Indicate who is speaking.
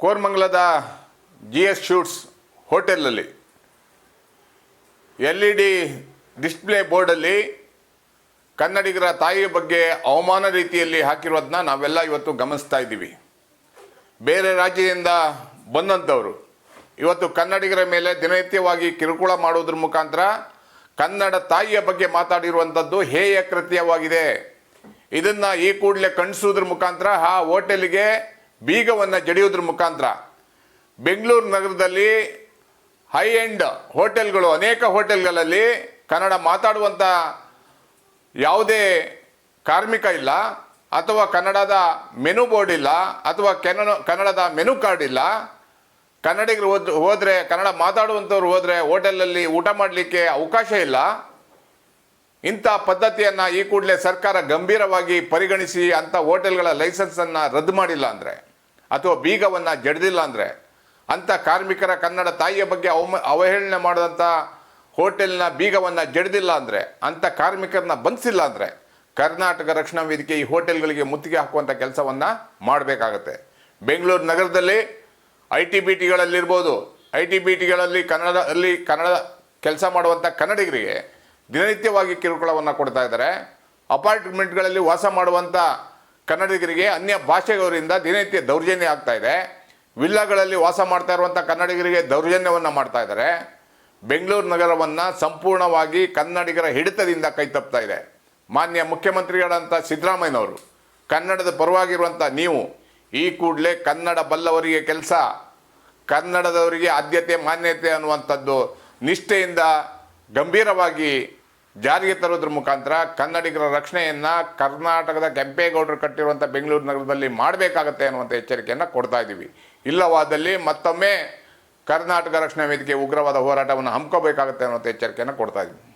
Speaker 1: ಕೋರ್ಮಂಗಲದ G S suites ಹೋಟೆಲಲ್ಲಿ L E D display ಬೋರ್ಡಲ್ಲಿ ಕನ್ನಡಿಗರ ತಾಯಿಯ ಬಗ್ಗೆ ಅವಮಾನ ರೀತಿಯಲ್ಲಿ ಹಾಕಿರೋದನ್ನ ನಾವೆಲ್ಲ ಇವತ್ತು ಗಮನಿಸ್ತಾ ಇದ್ದೀವಿ. ಬೇರೆ ರಾಜ್ಯದಿಂದ ಬಂದಂಥವರು, ಇವತ್ತು ಕನ್ನಡಿಗರ ಮೇಲೆ ದಿನನಿತ್ಯವಾಗಿ ಕಿರುಕುಳ ಮಾಡೋದ್ರ ಮುಖಾಂತರ ಕನ್ನಡ ತಾಯಿಯ ಬಗ್ಗೆ ಮಾತಾಡಿರುವಂಥದ್ದು ಹೇಯ ಕೃತ್ಯವಾಗಿದೆ. ಇದನ್ನು ಈ ಕೂಡಲೇ ಕಣಿಸೋದ್ರ ಮುಖಾಂತರ ಆ ಹೋಟೆಲಿಗೆ ಬೀಗವನ್ನು ಜಡಿಯೋದ್ರ ಮುಖಾಂತರ ಬೆಂಗಳೂರು ನಗರದಲ್ಲಿ ಹೈ ಎಂಡ್ ಹೋಟೆಲ್ಗಳು, ಅನೇಕ ಹೋಟೆಲ್ಗಳಲ್ಲಿ ಕನ್ನಡ ಮಾತಾಡುವಂಥ ಯಾವುದೇ ಕಾರ್ಮಿಕ ಇಲ್ಲ, ಅಥವಾ ಕನ್ನಡದ ಮೆನು ಬೋರ್ಡ್ ಇಲ್ಲ, ಅಥವಾ ಕೆನ ಕನ್ನಡದ ಮೆನು ಕಾರ್ಡ್ ಇಲ್ಲ. ಕನ್ನಡಿಗರು ಹೋದ್, ಹೋದರೆ, ಕನ್ನಡ ಮಾತಾಡುವಂಥವ್ರು ಹೋದರೆ ಹೋಟೆಲಲ್ಲಿ ಊಟ ಮಾಡಲಿಕ್ಕೆ ಅವಕಾಶ ಇಲ್ಲ. ಇಂಥ ಪದ್ಧತಿಯನ್ನು ಈ ಕೂಡಲೇ ಸರ್ಕಾರ ಗಂಭೀರವಾಗಿ ಪರಿಗಣಿಸಿ ಅಂಥ ಹೋಟೆಲ್ಗಳ ಲೈಸೆನ್ಸನ್ನು ರದ್ದು ಮಾಡಿಲ್ಲ ಅಂದರೆ. ಅಥವಾ ಬೀಗವನ್ನು ಜಡ್ದಿಲ್ಲ ಅಂದರೆ ಅಂಥ ಕಾರ್ಮಿಕರ ಕನ್ನಡ ತಾಯಿಯ ಬಗ್ಗೆ ಅವಮ, ಅವಹೇಳನೆ ಮಾಡಿದಂಥ ಹೋಟೆಲ್ನ ಬೀಗವನ್ನು ಜಡ್ದಿಲ್ಲ ಅಂದರೆ ಅಂಥ ಕಾರ್ಮಿಕರನ್ನ ಬಂಧಿಸಿಲ್ಲ ಅಂದರೆ ಕರ್ನಾಟಕ ರಕ್ಷಣಾ ವೇದಿಕೆ ಈ ಹೋಟೆಲ್ಗಳಿಗೆ ಮುತ್ತಿಗೆ ಹಾಕುವಂಥ ಕೆಲಸವನ್ನು ಮಾಡಬೇಕಾಗತ್ತೆ. ಬೆಂಗಳೂರು ನಗರದಲ್ಲಿ ಐ ಟಿ ಬಿ ಟಿಗಳಲ್ಲಿರ್ಬೋದು ಐ ಟಿ ಬಿ ಟಿಗಳಲ್ಲಿ ಕನ್ನಡದಲ್ಲಿ ಕನ್ನಡ ಕೆಲಸ ಮಾಡುವಂಥ ಕನ್ನಡಿಗರಿಗೆ ದಿನನಿತ್ಯವಾಗಿ ಕಿರುಕುಳವನ್ನು ಕೊಡ್ತಾ ಇದ್ದಾರೆ. ಅಪಾರ್ಟ್ಮೆಂಟ್ಗಳಲ್ಲಿ ವಾಸ ಮಾಡುವಂಥ ಕನ್ನಡಿಗರಿಗೆ ಅನ್ಯ ಭಾಷೆಯವರಿಂದ ದಿನನಿತ್ಯ ದೌರ್ಜನ್ಯ ಆಗ್ತಾ ಇದೆ. ವಿಲ್ಲಾಗಳಲ್ಲಿ ವಾಸ ಮಾಡ್ತಾ ಇರುವಂಥ ಕನ್ನಡಿಗರಿಗೆ ದೌರ್ಜನ್ಯವನ್ನು ಮಾಡ್ತಾ ಇದ್ದಾರೆ. ಬೆಂಗಳೂರು ನಗರವನ್ನು ಸಂಪೂರ್ಣವಾಗಿ ಕನ್ನಡಿಗರ ಹಿಡಿತದಿಂದ ಕೈ ತಪ್ತಾ ಇದೆ. ಮಾನ್ಯ ಮುಖ್ಯಮಂತ್ರಿಗಳಂಥ ಸಿದ್ದರಾಮಯ್ಯನವರು, ಕನ್ನಡದ ಪರವಾಗಿರುವಂಥ ನೀವು ಈ ಕೂಡಲೇ ಕನ್ನಡ ಬಲ್ಲವರಿಗೆ ಕೆಲಸ, ಕನ್ನಡದವರಿಗೆ ಆದ್ಯತೆ, ಮಾನ್ಯತೆ ಅನ್ನುವಂಥದ್ದು ನಿಷ್ಠೆಯಿಂದ ಗಂಭೀರವಾಗಿ ಜಾರಿಗೆ ತರೋದ್ರ ಮುಖಾಂತರ ಕನ್ನಡಿಗರ ರಕ್ಷಣೆಯನ್ನು ಕರ್ನಾಟಕದ ಕೆಂಪೇಗೌಡರು ಕಟ್ಟಿರುವಂಥ ಬೆಂಗಳೂರು ನಗರದಲ್ಲಿ ಮಾಡಬೇಕಾಗತ್ತೆ ಅನ್ನುವಂಥ ಎಚ್ಚರಿಕೆಯನ್ನು ಕೊಡ್ತಾ ಇದ್ದೀವಿ ಇಲ್ಲವಾದಲ್ಲಿ ಮತ್ತೊಮ್ಮೆ ಕರ್ನಾಟಕ ರಕ್ಷಣಾ ವೇದಿಕೆ ಉಗ್ರವಾದ ಹೋರಾಟವನ್ನು ಹಮ್ಮಿಕೋಬೇಕಾಗತ್ತೆ ಅನ್ನುವಂಥ ಎಚ್ಚರಿಕೆಯನ್ನು ಕೊಡ್ತಾ ಇದ್ದೀವಿ